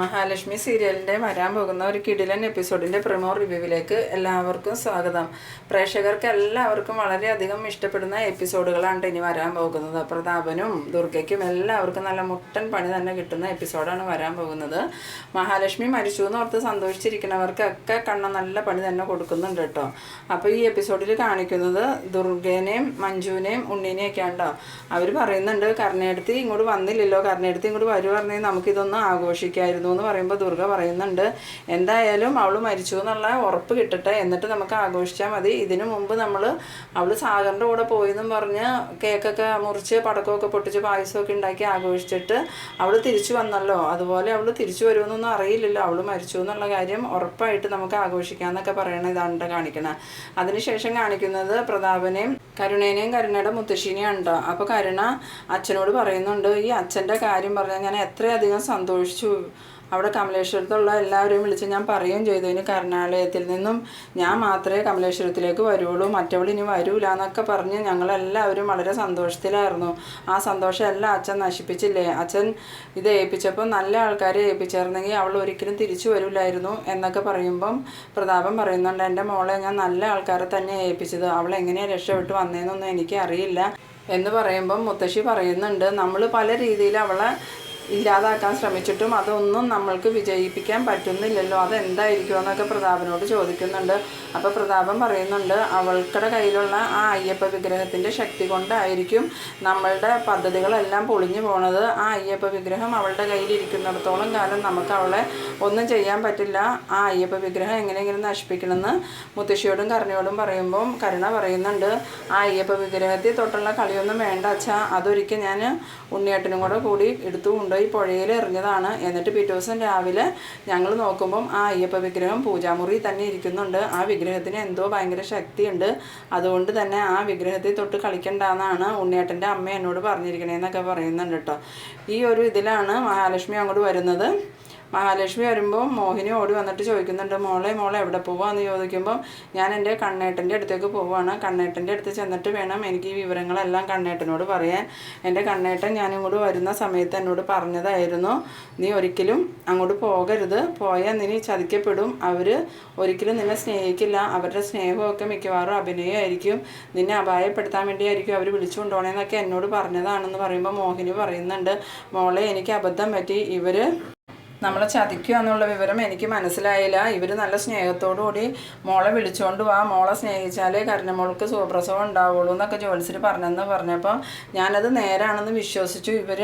മഹാലക്ഷ്മി സീരിയലിന്റെ വരാൻ പോകുന്ന ഒരു കിടിലൻ എപ്പിസോഡിന്റെ പ്രമോ റിവ്യൂവിലേക്ക് എല്ലാവർക്കും സ്വാഗതം. പ്രേക്ഷകർക്ക് എല്ലാവർക്കും വളരെയധികം ഇഷ്ടപ്പെടുന്ന എപ്പിസോഡുകളാണ് ഇനി വരാൻ പോകുന്നത്. പ്രതാപനും ദുർഗയ്ക്കും എല്ലാവർക്കും നല്ല മുട്ടൻ പണി തന്നെ കിട്ടുന്ന എപ്പിസോഡാണ് വരാൻ പോകുന്നത്. മഹാലക്ഷ്മി മരിച്ചു എന്ന് ഓർത്ത് സന്തോഷിച്ചിരിക്കുന്നവർക്കൊക്കെ കണ്ണ നല്ല പണി തന്നെ കൊടുക്കുന്നുണ്ട് കേട്ടോ. അപ്പോൾ ഈ എപ്പിസോഡിൽ കാണിക്കുന്നത് ദുർഗേനെയും മഞ്ജുവിനെയും ഉണ്ണീനെയൊക്കെ ഉണ്ടോ അവർ പറയുന്നുണ്ട് കരുണയെടുത്ത് ഇങ്ങോട്ട് വന്നില്ലല്ലോ. കരുണയെടുത്ത് ഇങ്ങോട്ട് വരുവായിരുന്നെങ്കിൽ നമുക്കിതൊന്ന് ആഘോഷിക്കായിരുന്നു. എന്ന് പറയുമ്പോൾ ദുർഗ പറയുന്നുണ്ട് എന്തായാലും അവൾ മരിച്ചു എന്നുള്ള ഉറപ്പ് കിട്ടട്ടെ. എന്നിട്ട് നമുക്ക് ആഘോഷിച്ചാൽ മതി. ഇതിനു മുമ്പ് നമ്മൾ അവൾ സാഗറിന്റെ കൂടെ പോയെന്നും പറഞ്ഞ് കേക്കൊക്കെ മുറിച്ച് പടക്കമൊക്കെ പൊട്ടിച്ച് പായസമൊക്കെ ഉണ്ടാക്കി ആഘോഷിച്ചിട്ട് അവൾ തിരിച്ചു വന്നല്ലോ. അതുപോലെ അവൾ തിരിച്ചു വരുമെന്നൊന്നും അറിയില്ലല്ലോ. അവൾ മരിച്ചു എന്നുള്ള കാര്യം ഉറപ്പായിട്ട് നമുക്ക് ആഘോഷിക്കാമെന്നൊക്കെ പറയണ ഇതാണ് കാണിക്കണം. അതിനുശേഷം കാണിക്കുന്നത് പ്രതാപനെയും കരുണേനെയും കരുണയുടെ മുത്തശ്ശിനെയും ഉണ്ടോ അപ്പോൾ കരുണ അച്ഛനോട് പറയുന്നുണ്ട് ഈ അച്ഛന്റെ കാര്യം പറഞ്ഞാൽ ഞാൻ എത്രയധികം സന്തോഷിച്ചു. അവിടെ കമലേശ്വരത്തുള്ള എല്ലാവരെയും വിളിച്ച് ഞാൻ പറയുകയും ചെയ്തു. ഇനി കരുണാലയത്തിൽ നിന്നും ഞാൻ മാത്രമേ കമലേശ്വരത്തിലേക്ക് വരുള്ളൂ മറ്റവൾ ഇനി വരൂല എന്നൊക്കെ പറഞ്ഞ് ഞങ്ങളെല്ലാവരും വളരെ സന്തോഷത്തിലായിരുന്നു. ആ സന്തോഷം എല്ലാം അച്ഛൻ നശിപ്പിച്ചില്ലേ? അച്ഛൻ ഇത് ഏൽപ്പിച്ചപ്പോൾ നല്ല ആൾക്കാരെ ഏൽപ്പിച്ചായിരുന്നെങ്കിൽ അവൾ ഒരിക്കലും തിരിച്ചു വരില്ലായിരുന്നു എന്നൊക്കെ പറയുമ്പം പ്രതാപം പറയുന്നുണ്ട് എന്റെ മോളെ ഞാൻ നല്ല ആൾക്കാരെ തന്നെ ഏൽപ്പിച്ചത്. അവൾ എങ്ങനെയാണ് രക്ഷപ്പെട്ട് വന്നതെന്നൊന്നും എനിക്ക് അറിയില്ല എന്ന് പറയുമ്പം മുത്തശ്ശി പറയുന്നുണ്ട് നമ്മൾ പല രീതിയിൽ അവളെ ഇല്ലാതാക്കാൻ ശ്രമിച്ചിട്ടും അതൊന്നും നമ്മൾക്ക് വിജയിപ്പിക്കാൻ പറ്റുന്നില്ലല്ലോ. അതെന്തായിരിക്കും എന്നൊക്കെ പ്രതാപനോട് ചോദിക്കുന്നുണ്ട്. അപ്പോൾ പ്രതാപൻ പറയുന്നുണ്ട് അവൾക്കടെ കയ്യിലുള്ള ആ അയ്യപ്പ വിഗ്രഹത്തിന്റെ ശക്തി കൊണ്ടായിരിക്കും നമ്മളുടെ പദ്ധതികളെല്ലാം പൊളിഞ്ഞു പോണത്. ആ അയ്യപ്പ വിഗ്രഹം അവളുടെ കയ്യിലിരിക്കുന്നിടത്തോളം കാലം നമുക്ക് അവളെ ഒന്നും ചെയ്യാൻ പറ്റില്ല. ആ അയ്യപ്പ വിഗ്രഹം എങ്ങനെയെങ്കിലും നശിപ്പിക്കണമെന്ന് മുത്തശ്ശിയോടും കരുണയോടും പറയുമ്പം കരുണ പറയുന്നുണ്ട്. ആ അയ്യപ്പ വിഗ്രഹത്തിൽ തൊട്ടുള്ള കളിയൊന്നും വേണ്ട അച്ഛാ. അതൊരിക്കൽ ഞാൻ ഉണ്ണിയേട്ടനും കൂടെ കൂടി എടുത്തു കൊണ്ടുപോയി പുഴയിൽ എറിഞ്ഞതാണ്. എന്നിട്ട് പിറ്റേ ദിവസം രാവിലെ ഞങ്ങൾ നോക്കുമ്പം ആ അയ്യപ്പ വിഗ്രഹം പൂജാമുറി തന്നെ ഇരിക്കുന്നുണ്ട്. ആ വിഗ്രഹത്തിന് എന്തോ ഭയങ്കര ശക്തിയുണ്ട്. അതുകൊണ്ട് തന്നെ ആ വിഗ്രഹത്തിൽ തൊട്ട് കളിക്കണ്ടെന്നാണ് ഉണ്ണിയേട്ടന്റെ അമ്മ എന്നോട് പറഞ്ഞിരിക്കണേന്നൊക്കെ പറയുന്നുണ്ട് കേട്ടോ ഈ ഒരു ഇതിലാണ് മഹാലക്ഷ്മി അങ്ങോട്ട് വരുന്നത്. മഹാലക്ഷ്മി വരുമ്പോൾ മോഹിനി ഓടി വന്നിട്ട് ചോദിക്കുന്നുണ്ട് മോളെ മോളെ എവിടെ പോവാന്ന് ചോദിക്കുമ്പോൾ ഞാൻ എന്റെ കണ്ണേട്ടന്റെ അടുത്തേക്ക് പോവുകയാണ് കണ്ണേട്ടന്റെ അടുത്ത് ചെന്നിട്ട് വേണം എനിക്ക് ഈ വിവരങ്ങളെല്ലാം കണ്ണേട്ടനോട് പറയാൻ. എന്റെ കണ്ണേട്ടൻ ഞാൻ ഇങ്ങോട്ട് വരുന്ന സമയത്ത് എന്നോട് പറഞ്ഞതായിരുന്നു നീ ഒരിക്കലും അങ്ങോട്ട് പോകരുത്. പോയാൽ നീ ചതിക്കപ്പെടും. അവർ ഒരിക്കലും നിന്നെ സ്നേഹിക്കില്ല. അവരുടെ സ്നേഹമൊക്കെ മിക്കവാറും അഭിനയമായിരിക്കും നിന്നെ അപായപ്പെടുത്താൻ വേണ്ടിയായിരിക്കും അവർ വിളിച്ചു കൊണ്ടുപോകണമെന്നൊക്കെ എന്നോട് പറഞ്ഞതാണെന്ന് പറയുമ്പോൾ മോഹിനി പറയുന്നുണ്ട് മോളെ എനിക്ക് അബദ്ധം പറ്റി. ഇവർ നമ്മളെ ചതിക്കുക എന്നുള്ള വിവരം എനിക്ക് മനസ്സിലായില്ല. ഇവർ നല്ല സ്നേഹത്തോടു കൂടി മോളെ വിളിച്ചുകൊണ്ട് വാ. മോളെ സ്നേഹിച്ചാലേ കരുണമോൾക്ക് സുഖപ്രസവം ഉണ്ടാവുള്ളൂ എന്നൊക്കെ ജോത്സ്യർ പറഞ്ഞെന്ന് പറഞ്ഞപ്പോൾ ഞാനത് നേരാണെന്ന് വിശ്വസിച്ചു. ഇവർ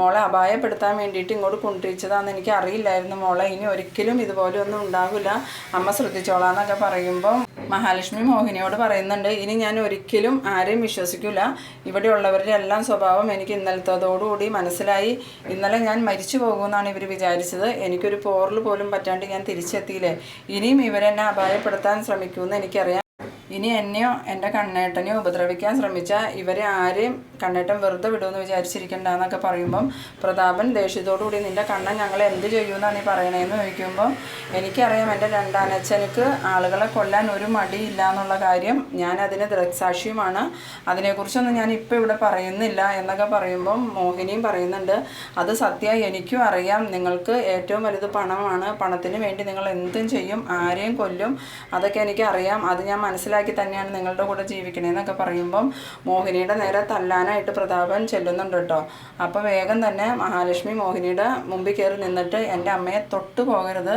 മോളെ അപായപ്പെടുത്താൻ വേണ്ടിയിട്ട് ഇങ്ങോട്ട് കൊണ്ടുവച്ചതാണെന്ന് എനിക്ക് അറിയില്ലായിരുന്നു മോളെ. ഇനി ഒരിക്കലും ഇതുപോലെ ഒന്നും ഉണ്ടാവില്ല. അമ്മ ശ്രദ്ധിച്ചോളാന്നൊക്കെ പറയുമ്പോൾ മഹാലക്ഷ്മി മോഹിനിയോട് പറയുന്നുണ്ട് ഇനി ഞാൻ ഒരിക്കലും ആരെയും വിശ്വസിക്കില്ല ഇവിടെയുള്ളവരുടെ എല്ലാം സ്വഭാവം എനിക്ക് ഇന്നലത്തതോടുകൂടി മനസ്സിലായി. ഇന്നലെ ഞാൻ മരിച്ചു പോകുമെന്നാണ് ഇവർ വിചാരിച്ചത്. എനിക്കൊരു പോറൽ പോലും പറ്റാണ്ട് ഞാൻ തിരിച്ചെത്തിയില്ലേ? ഇനിയും ഇവരെന്നെ അപായപ്പെടുത്താൻ ശ്രമിക്കുമെന്ന് എനിക്കറിയാം. ഇനി എന്നെയോ എന്റെ കണ്ണേട്ടനെയോ ഉപദ്രവിക്കാൻ ശ്രമിച്ചാൽ ഇവരെ ആരെയും കണ്ണേട്ടൻ വെറുതെ വിടുമെന്ന് വിചാരിച്ചിരിക്കണ്ടെന്നൊക്കെ പറയുമ്പം പ്രതാപൻ ദേഷ്യത്തോടു കൂടി നിന്റെ കണ്ണൻ ഞങ്ങൾ എന്ത് ചെയ്യുമെന്നാണ് നീ പറയണേന്ന് ചോദിക്കുമ്പോൾ എനിക്കറിയാം എന്റെ രണ്ടാനച്ഛനക്ക് ആളുകളെ കൊല്ലാൻ ഒരു മടിയില്ല എന്നുള്ള കാര്യം. ഞാൻ അതിന് ദൃക്സാക്ഷിയുമാണ്. അതിനെക്കുറിച്ചൊന്നും ഞാൻ ഇപ്പോൾ ഇവിടെ പറയുന്നില്ല എന്നൊക്കെ പറയുമ്പം മോഹിനിയും പറയുന്നുണ്ട് അത് സത്യ എനിക്കും അറിയാം. നിങ്ങൾക്ക് ഏറ്റവും വലുത് പണമാണ്. പണത്തിന് വേണ്ടി നിങ്ങൾ എന്തും ചെയ്യും. ആരെയും കൊല്ലും. അതൊക്കെ എനിക്കറിയാം. അത് ഞാൻ മനസ്സിലാക്കി തന്നെയാണ് നിങ്ങളുടെ കൂടെ ജീവിക്കണേന്നൊക്കെ പറയുമ്പം മോഹിനിയുടെ നേരെ തല്ലാനായിട്ട് പ്രതാപൻ ചെല്ലുന്നുണ്ട് കേട്ടോ. അപ്പോൾ വേഗം തന്നെ മഹാലക്ഷ്മി മോഹിനിയുടെ മുമ്പിൽ കയറി നിന്നിട്ട് എന്റെ അമ്മയെ തൊട്ടു പോകരുത്.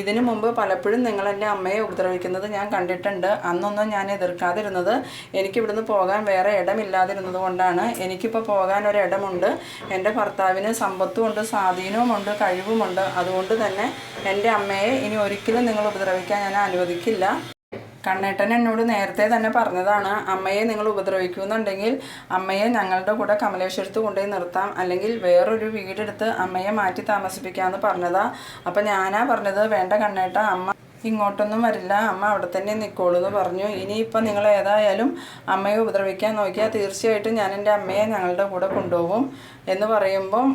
ഇതിനു മുമ്പ് പലപ്പോഴും നിങ്ങൾ എന്റെ അമ്മയെ ഉപദ്രവിക്കുന്നത് ഞാൻ കണ്ടിട്ടുണ്ട്. അന്നൊന്നും ഞാൻ എതിർക്കാതിരുന്നത്. എനിക്കിവിടുന്ന് പോകാൻ വേറെ ഇടമില്ലാതിരുന്നത് കൊണ്ടാണ്. എനിക്കിപ്പോൾ പോകാൻ ഒരു ഇടമുണ്ട് എന്റെ ഭർത്താവിന് സമ്പത്തുമുണ്ട് സ്വാധീനവുമുണ്ട് കഴിവുമുണ്ട്. അതുകൊണ്ട് തന്നെ എന്റെ അമ്മയെ ഇനി ഒരിക്കലും നിങ്ങൾ ഉപദ്രവിക്കാൻ ഞാൻ അനുവദിക്കില്ല. കണ്ണേട്ടൻ എന്നോട് നേരത്തെ തന്നെ പറഞ്ഞതാണ് അമ്മയെ നിങ്ങൾ ഉപദ്രവിക്കുന്നുണ്ടെങ്കിൽ അമ്മയെ ഞങ്ങളുടെ കൂടെ കമലേശ്വരത്ത് കൊണ്ടുപോയി നിർത്താം. അല്ലെങ്കിൽ വേറൊരു വീടെടുത്ത് അമ്മയെ മാറ്റി താമസിപ്പിക്കാമെന്ന് പറഞ്ഞതാ. അപ്പം ഞാനാ പറഞ്ഞത് വേണ്ട കണ്ണേട്ട അമ്മ ഇങ്ങോട്ടൊന്നും വരില്ല. അമ്മ അവിടെ തന്നെ നിൽക്കോളൂ എന്ന് പറഞ്ഞു. ഇനിയിപ്പോൾ നിങ്ങൾ ഏതായാലും അമ്മയെ ഉപദ്രവിക്കാൻ നോക്കിയാൽ തീർച്ചയായിട്ടും ഞാൻ എന്റെ അമ്മയെ ഞങ്ങളുടെ കൂടെ കൊണ്ടുപോകും എന്ന് പറയുമ്പം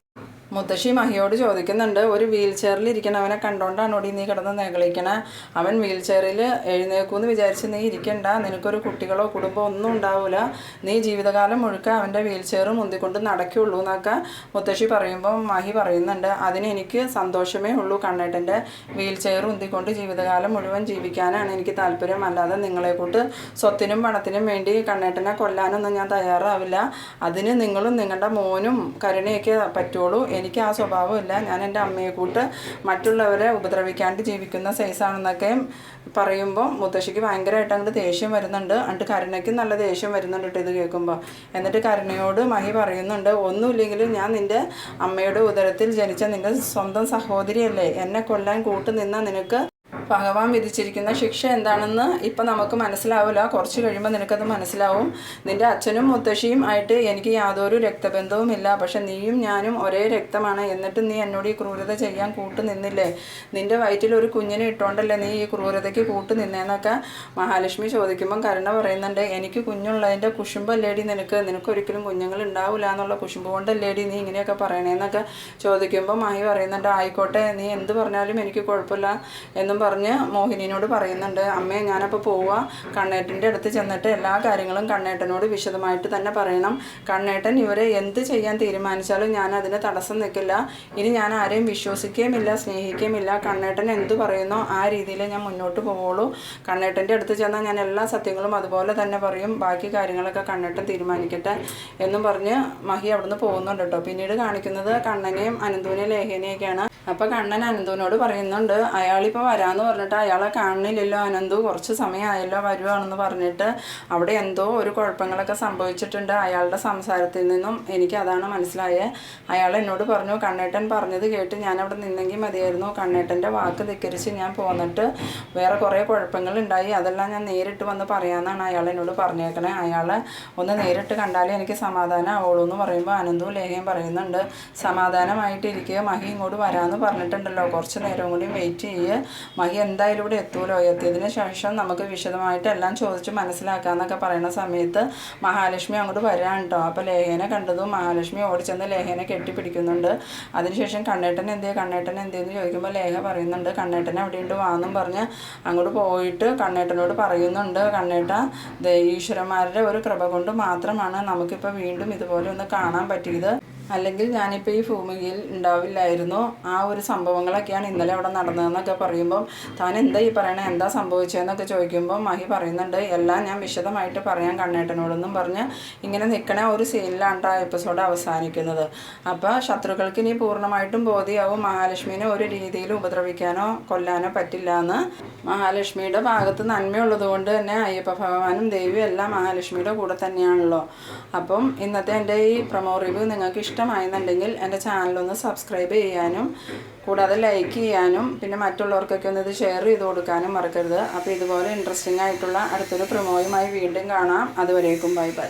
മുത്തശ്ശി മഹിയോട് ചോദിക്കുന്നുണ്ട് ഒരു വീൽ ചെയറിൽ ഇരിക്കണവനെ കണ്ടോണ്ടാണോടി നീ കിടന്ന് നെകളിക്കണേ? അവൻ വീൽ ചെയറിൽ എഴുന്നേക്കൂന്ന് വിചാരിച്ച് നീ ഇരിക്കണ്ട. നിനക്കൊരു കുട്ടികളോ കുടുംബമോ ഒന്നും ഉണ്ടാവില്ല നീ ജീവിതകാലം മുഴുക്ക അവന്റെ വീൽ ചെയർ മുന്തിക്കൊണ്ട് നടക്കുള്ളൂ എന്നൊക്കെ മുത്തശ്ശി പറയുമ്പോൾ മഹി പറയുന്നുണ്ട്. അതിന് എനിക്ക് സന്തോഷമേ ഉള്ളൂ കണ്ണേട്ടന്റെ വീൽ ചെയർ ഉന്തിക്കൊണ്ട് ജീവിതകാലം മുഴുവൻ ജീവിക്കാനാണ് എനിക്ക് താല്പര്യം. അല്ലാതെ നിങ്ങളെ കൂട്ട് സ്വത്തിനും പണത്തിനും വേണ്ടി കണ്ണേട്ടനെ കൊല്ലാനൊന്നും ഞാൻ തയ്യാറാവില്ല. അതിന് നിങ്ങളും നിങ്ങളുടെ മോനും കരുണയൊക്കെ പറ്റുള്ളൂ എനിക്ക് ആ സ്വഭാവമില്ല. ഞാൻ എന്റെ അമ്മയെ കൂട്ട് മറ്റുള്ളവരെ ഉപദ്രവിക്കാണ്ട് ജീവിക്കുന്ന സൈസാണെന്നൊക്കെ പറയുമ്പോൾ മുത്തശ്ശിക്ക് ഭയങ്കരമായിട്ട് അങ്ങോട്ട് ദേഷ്യം വരുന്നുണ്ട്. അണ്ട് കരുണയ്ക്കും നല്ല ദേഷ്യം വരുന്നുണ്ട് കേട്ടോ ഇത് കേൾക്കുമ്പോൾ എന്നിട്ട് കരുണയോട് മഹി പറയുന്നുണ്ട് ഒന്നുമില്ലെങ്കിലും ഞാൻ നിന്റെ അമ്മയുടെ ഉദരത്തിൽ ജനിച്ച നിന്റെ സ്വന്തം സഹോദരിയല്ലേ. എന്നെ കൊല്ലാൻ കൂട്ടു നിന്ന നിനക്ക് ഭഗവാൻ വിധിച്ചിരിക്കുന്ന ശിക്ഷ എന്താണെന്ന് ഇപ്പം നമുക്ക് മനസ്സിലാവില്ല. കുറച്ച് കഴിയുമ്പോൾ നിനക്കത് മനസ്സിലാവും. നിന്റെ അച്ഛനും മുത്തശ്ശിയും ആയിട്ട് എനിക്ക് യാതൊരു രക്തബന്ധവും ഇല്ല. പക്ഷെ നീയും ഞാനും ഒരേ രക്തമാണ്. എന്നിട്ട് നീ എന്നോട് ഈ ക്രൂരത ചെയ്യാൻ കൂട്ടു നിന്നില്ലേ? നിന്റെ വയറ്റിൽ ഒരു കുഞ്ഞിനെ ഇട്ടോണ്ടല്ലേ നീ ഈ ക്രൂരതയ്ക്ക് കൂട്ടു നിന്നേന്നൊക്കെ മഹാലക്ഷ്മി ചോദിക്കുമ്പം കരുണ പറയുന്നുണ്ട്. എനിക്ക് കുഞ്ഞുള്ളതിന്റെ കുശുമ്പല്ലേടി നിനക്ക്? നിനക്കൊരിക്കലും കുഞ്ഞുങ്ങൾ ഉണ്ടാവില്ല എന്നുള്ള കുശുമ്പ് കൊണ്ടല്ലേടി നീ ഇങ്ങനെയൊക്കെ പറയണേന്നൊക്കെ ചോദിക്കുമ്പോൾ മാഹി പറയുന്നുണ്ട്. ആയിക്കോട്ടെ നീ എന്ത് പറഞ്ഞാലും എനിക്ക് കുഴപ്പമില്ല എന്നും പറഞ്ഞ് മോഹിനിയോട് പറയുന്നുണ്ട് അമ്മേ ഞാനപ്പോൾ പോവുക കണ്ണേട്ടന്റെ അടുത്ത് ചെന്നിട്ട് എല്ലാ കാര്യങ്ങളും കണ്ണേട്ടനോട് വിശദമായിട്ട് തന്നെ പറയണം. കണ്ണേട്ടൻ ഇവരെ എന്ത് ചെയ്യാൻ തീരുമാനിച്ചാലും ഞാൻ അതിന് തടസ്സം നിൽക്കില്ല. ഇനി ഞാൻ ആരെയും വിശ്വസിക്കുകയുമില്ല സ്നേഹിക്കുകയുമില്ല കണ്ണേട്ടൻ എന്ത് പറയുന്നോ ആ രീതിയിൽ ഞാൻ മുന്നോട്ട് പോവുള്ളൂ. കണ്ണേട്ടന്റെ അടുത്ത് ചെന്നാൽ ഞാൻ എല്ലാ സത്യങ്ങളും അതുപോലെ തന്നെ പറയും. ബാക്കി കാര്യങ്ങളൊക്കെ കണ്ണേട്ടൻ തീരുമാനിക്കട്ടെ എന്നും പറഞ്ഞ് മഹി അവിടുന്ന് പോകുന്നുണ്ട് കേട്ടോ. പിന്നീട് കാണിക്കുന്നത് കണ്ണനെയും അനന്തുവിനെയും ലേഖനെയൊക്കെയാണ് അപ്പോൾ കണ്ണൻ അനന്തുവിനോട് പറയുന്നുണ്ട് അയാളിപ്പോൾ വരാമെന്ന് പറഞ്ഞിട്ട് അയാളെ കാണുന്നില്ലല്ലോ അനന്തു കുറച്ച് സമയമായല്ലോ വരുവാണെന്ന് പറഞ്ഞിട്ട് അവിടെ എന്തോ ഒരു കുഴപ്പങ്ങളൊക്കെ സംഭവിച്ചിട്ടുണ്ട് അയാളുടെ സംസാരത്തിൽ നിന്നും. എനിക്ക് അതാണ് മനസ്സിലായത് അയാൾ എന്നോട് പറഞ്ഞു കണ്ണേട്ടൻ പറഞ്ഞത് കേട്ട് ഞാൻ അവിടെ നിന്നെങ്കിൽ മതിയായിരുന്നു. കണ്ണേട്ടന്റെ വാക്ക് ധിക്കരിച്ച് ഞാൻ പോന്നിട്ട് വേറെ കുറേ കുഴപ്പങ്ങളുണ്ടായി അതെല്ലാം ഞാൻ നേരിട്ട് വന്ന് പറയാമെന്നാണ് അയാൾ എന്നോട് പറഞ്ഞേക്കണേ. അയാളെ ഒന്ന് നേരിട്ട് കണ്ടാലേ എനിക്ക് സമാധാനം ആവുള്ളൂ എന്ന് പറയുമ്പോൾ അനന്തു ലേഖയും പറയുന്നുണ്ട്. സമാധാനമായിട്ടിരിക്കുക മഹി ഇങ്ങോട്ട് വരാമെന്ന് പറഞ്ഞിട്ടുണ്ടല്ലോ. കുറച്ച് നേരം കൂടി വെയിറ്റ് ചെയ്യുക മഹി എന്തായാലും ഇവിടെ എത്തൂലോ? എത്തിയതിന് ശേഷം നമുക്ക് വിശദമായിട്ട് എല്ലാം ചോദിച്ച് മനസ്സിലാക്കാന്നൊക്കെ പറയുന്ന സമയത്ത് മഹാലക്ഷ്മി അങ്ങോട്ട് വരാൻ കേട്ടോ അപ്പോൾ ലേഖനെ കണ്ടതും മഹാലക്ഷ്മി ഓടിച്ചെന്ന് ലേഖനെ കെട്ടിപ്പിടിക്കുന്നുണ്ട്. അതിനുശേഷം കണ്ണേട്ടൻ എന്തേ കണ്ണേട്ടൻ എന്തേന്ന് ചോദിക്കുമ്പോൾ ലേഖ പറയുന്നുണ്ട് കണ്ണേട്ടൻ അവിടെയുണ്ട് വാന്നും പറഞ്ഞ് അങ്ങോട്ട് പോയിട്ട് കണ്ണേട്ടനോട് പറയുന്നുണ്ട്. കണ്ണേട്ട ഈശ്വരന്മാരുടെ ഒരു കൃപ കൊണ്ട് മാത്രമാണ് നമുക്കിപ്പോൾ വീണ്ടും ഇതുപോലെ ഒന്ന് കാണാൻ പറ്റിയത്. അല്ലെങ്കിൽ ഞാനിപ്പോൾ ഈ ഭൂമിയിൽ ഉണ്ടാവില്ലായിരുന്നു. ആ ഒരു സംഭവങ്ങളൊക്കെയാണ് ഇന്നലെ അവിടെ നടന്നതെന്നൊക്കെ പറയുമ്പം താൻ എന്താ ഈ പറയണേ? എന്താ സംഭവിച്ചതെന്നൊക്കെ ചോദിക്കുമ്പോൾ മഹി പറയുന്നുണ്ട് എല്ലാം ഞാൻ വിശദമായിട്ട് പറയാൻ കണ്ണേട്ടനോടൊന്നും പറഞ്ഞ് ഇങ്ങനെ നിൽക്കണ ഒരു സീനിലാണ് ആ എപ്പിസോഡ് അവസാനിക്കുന്നത്. അപ്പോൾ ശത്രുക്കൾക്ക് ഇനി പൂർണമായിട്ടും ബോധ്യമാവും മഹാലക്ഷ്മിനെ ഒരു രീതിയിൽ ഉപദ്രവിക്കാനോ കൊല്ലാനോ പറ്റില്ല എന്ന് മഹാലക്ഷ്മിയുടെ ഭാഗത്ത് നന്മയുള്ളത് കൊണ്ട് തന്നെ അയ്യപ്പ ഭഗവാനും ദേവിയും എല്ലാം മഹാലക്ഷ്മിയുടെ കൂടെ തന്നെയാണല്ലോ. അപ്പം ഇന്നത്തെ എന്റെ ഈ പ്രമോ റിവ്യൂ നിങ്ങൾക്ക് ഇഷ്ടമായെന്നുണ്ടെങ്കിൽ എന്റെ ചാനലൊന്ന് സബ്സ്ക്രൈബ് ചെയ്യാനും കൂടാതെ ലൈക്ക് ചെയ്യാനും പിന്നെ മറ്റുള്ളവർക്കൊക്കെ ഒന്ന് ഇത് ഷെയർ ചെയ്ത് കൊടുക്കാനും മറക്കരുത്. അപ്പോൾ ഇതുപോലെ ഇൻട്രസ്റ്റിംഗ് ആയിട്ടുള്ള അടുത്തൊരു പ്രൊമോയുമായി വീണ്ടും കാണാം. അതുവരേക്കും ബൈ ബൈ.